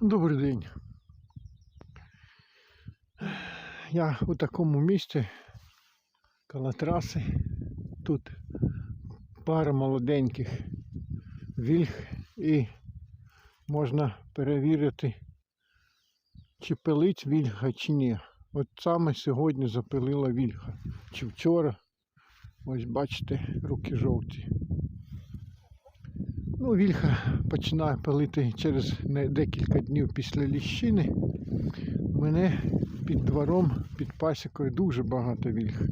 Добрий день. Я у такому місці коло траси. Тут пара молоденьких вільг і можна перевірити, чи пилить вільга, чи ні. От саме сьогодні запилила вільга. Чи вчора. Ось бачите, руки жовті. Ну, вільха починає пилити через декілька днів після ліщини. Мене під двором, під пасікою дуже багато вільх.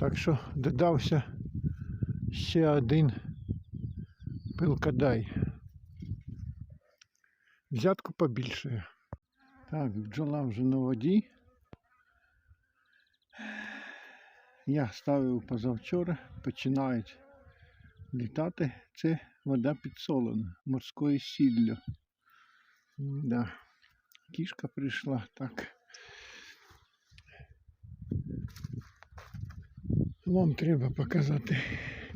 Так що додався ще один пилкадай. Взятку побільшує. Так, бджола вже на воді. Я ставив позавчора, починають літати. Це вода підсолена, морською сіллю. Да. Кішка прийшла так. Вам треба показати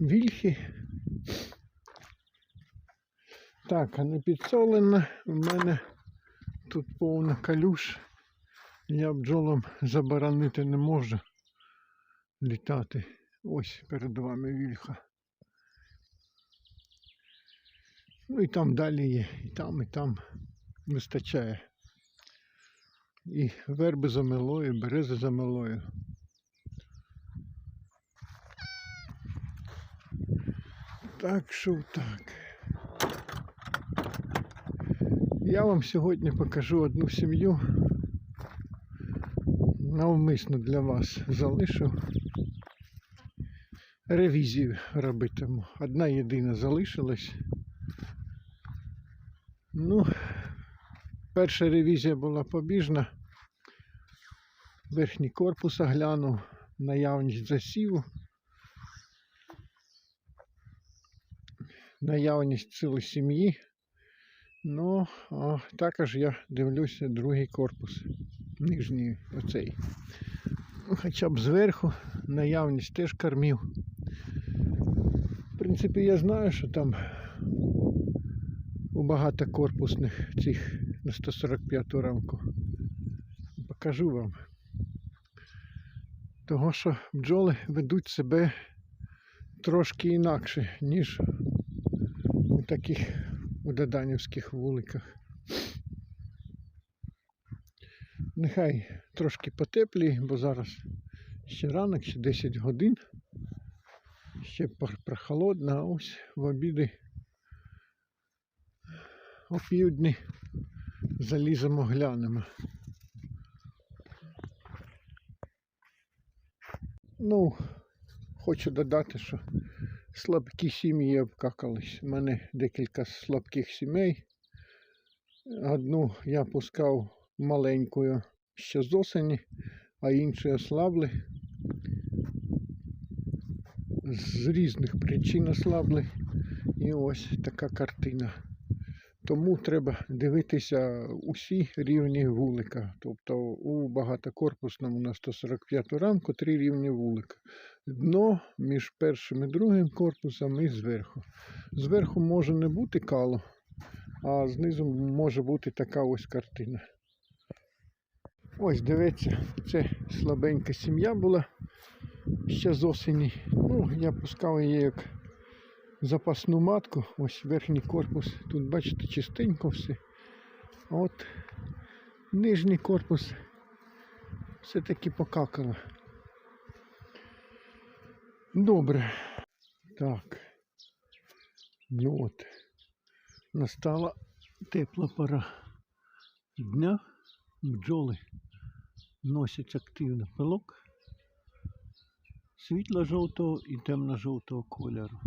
вільхи. Так, а не підсолена. У мене тут повна калюш. Я бджолам заборонити не можу літати. Ось перед вами вільха. Ну і там далі є, і там, і там вистачає. І верби за милою, і берези за милою. Так що так. Я вам сьогодні покажу одну сім'ю. Навмисно для вас залишу. Ревізію робитиму. Одна єдина залишилась. Ну, перша ревізія була побіжна. Верхній корпус оглянув, наявність засіву, наявність сили сім'ї. Ну, а також я дивлюся другий корпус, нижній оцей. Ну, Хоча б зверху наявність теж кормів. В принципі, я знаю, що там у багатокорпусних цих на 145 рамку. Покажу вам. Того, що бджоли ведуть себе трошки інакше, ніж у таких у доданівських вуликах. Нехай трошки потеплі, бо зараз ще ранок, ще 10 годин. Ще прохолодно, а ось в обіди о заліземо глянемо. Ну, хочу додати, що слабкі сім'ї обкакались. У мене декілька слабких сімей. Одну я пускав маленькою ще з осені, а інші ослабли. З різних причин ослабли. І ось така картина. Тому треба дивитися усі рівні вулика. Тобто у багатокорпусному на 145 рамку три рівні вулика. Дно між першим і другим корпусом і зверху. Зверху може не бути кало, а знизу може бути така ось картина. Ось дивіться, це слабенька сім'я була ще з осені. Ну, я пускав її як запасну матку. Ось верхній корпус. Тут бачите чистенько все. А От нижній корпус все-таки покакало. Добре. Так. Ну от. Настала тепла пора дня. Бджоли носять активно пилок світло-жовтого і темно-жовтого кольору.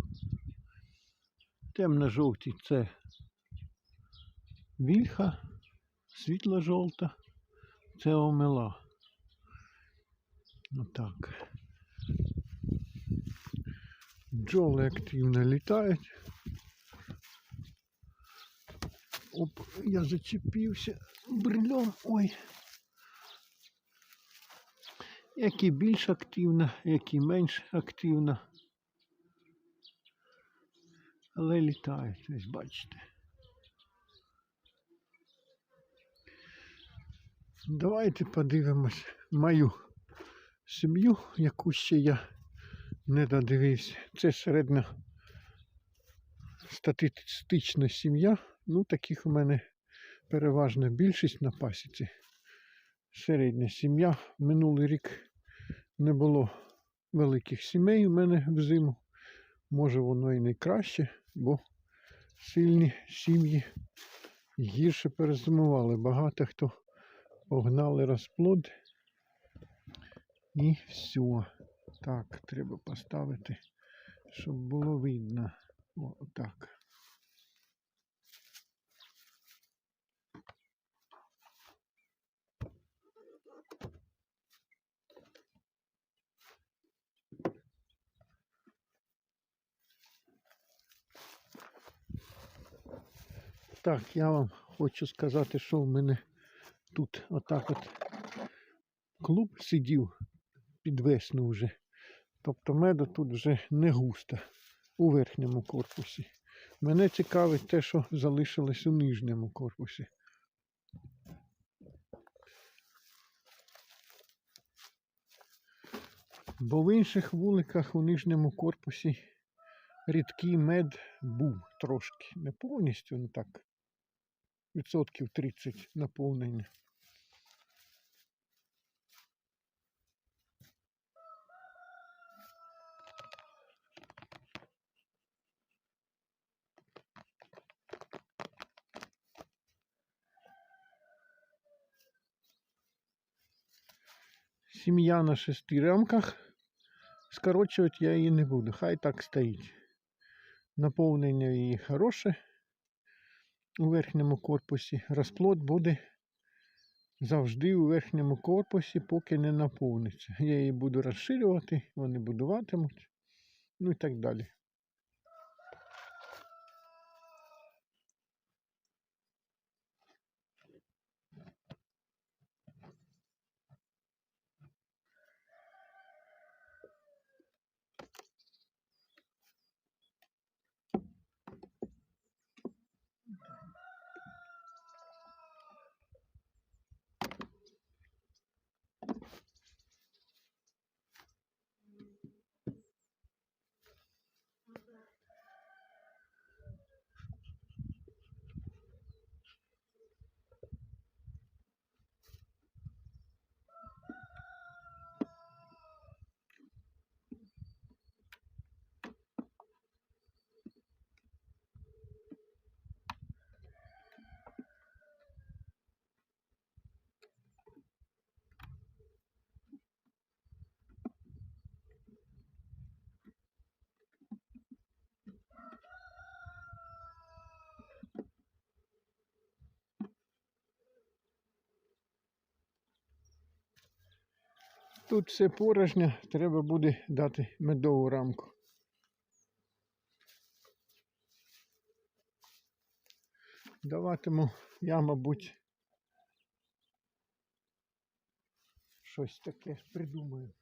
Темно-жовті це вільха, світло-жовта це омела. Отак. Бджоли активно літають. Оп, я зачепився брильом. Ой. Які більш активно, які менш активно. Але літають, ось бачите. Давайте подивимось мою сім'ю, яку ще я не додивився. Це середня статистична сім'я. Ну, таких у мене переважна більшість на пасіці. Середня сім'я. Минулий рік не було великих сімей у мене взиму. Може воно і не краще, бо сильні сім'ї гірше перезимували. Багато хто погнали розплод. І все. Так, треба поставити, щоб було видно. О, так. Я вам хочу сказати, що в мене тут отак от клуб сидів під весну вже. Тобто меду тут вже не густо у верхньому корпусі. Мене цікавить те, що залишилось у нижньому корпусі. Бо в інших вуликах у нижньому корпусі рідкий мед був трошки. Не повністю, ну так, відсотків 30 наповнення. Сім'я на шести рамках. Скорочувати я її не буду, хай так стоїть. Наповнення її хороше у верхньому корпусі. Розплод буде завжди у верхньому корпусі, поки не наповниться. Я її буду розширювати, вони будуватимуть, ну і так далі. Тут все порожня, треба буде дати медову рамку. Даватиму я, мабуть, щось таке придумаю.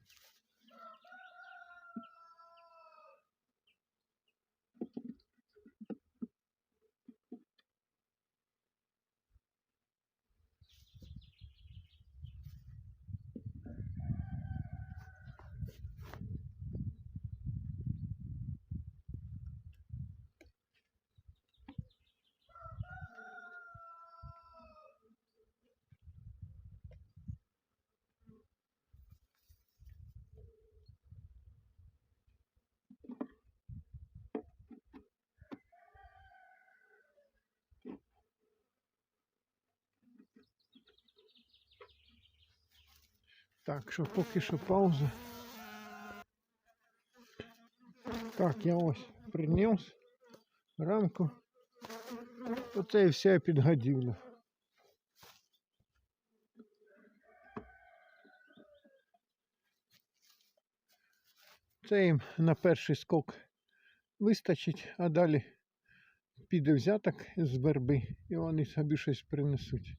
Так, що поки що пауза. Так, я ось приніс рамку. Оце і все підгодівля. Це їм на перший скок вистачить, а далі піде взяток з верби і вони собі щось принесуть.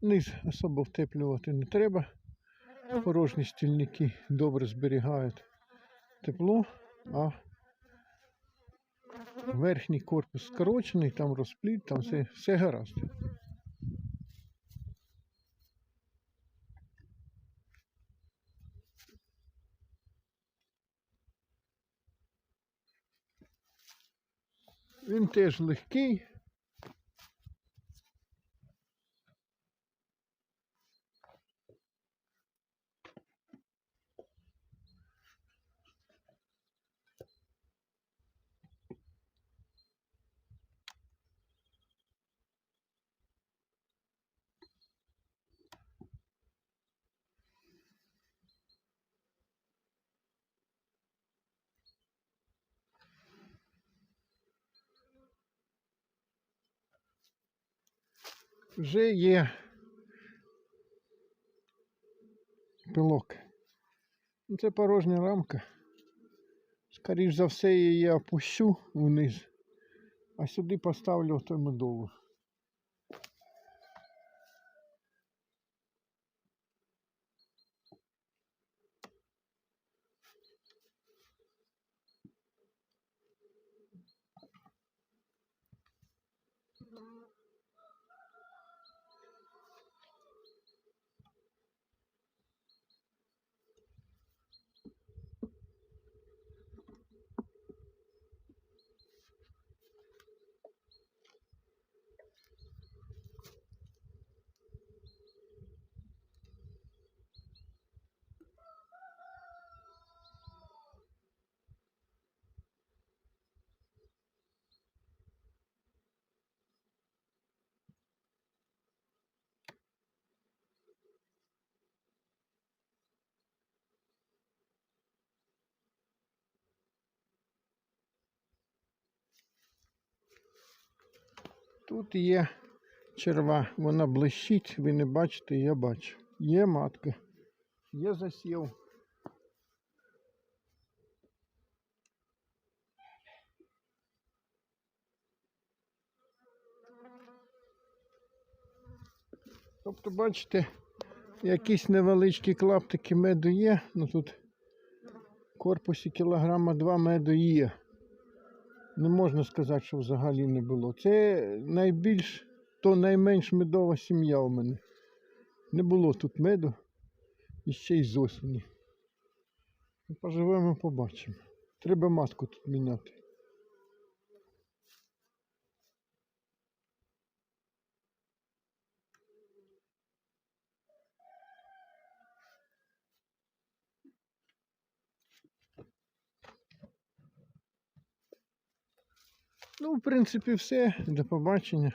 Низ особо втеплювати не треба порожні стільники добре зберігають тепло, а верхній корпус скорочений, там розпліт, там все, все гаразд. Він теж легкий. Вже є пилок. Ну, Це порожня рамка. Скоріше за все, я її опущу вниз, а сюди поставлю той медову. Тут є черва, вона блищить, ви не бачите, я бачу. Є матка, є засів. Тобто, бачите, якісь невеличкі клаптики меду є, ну тут в корпусі кілограма два меду є. Не можна сказати, що взагалі не було. Це найбільш, то найменш медова сім'я у мене. Не було тут меду і ще й з осені. Поживемо, побачимо. Треба матку тут міняти. Принципі, все. До побачення.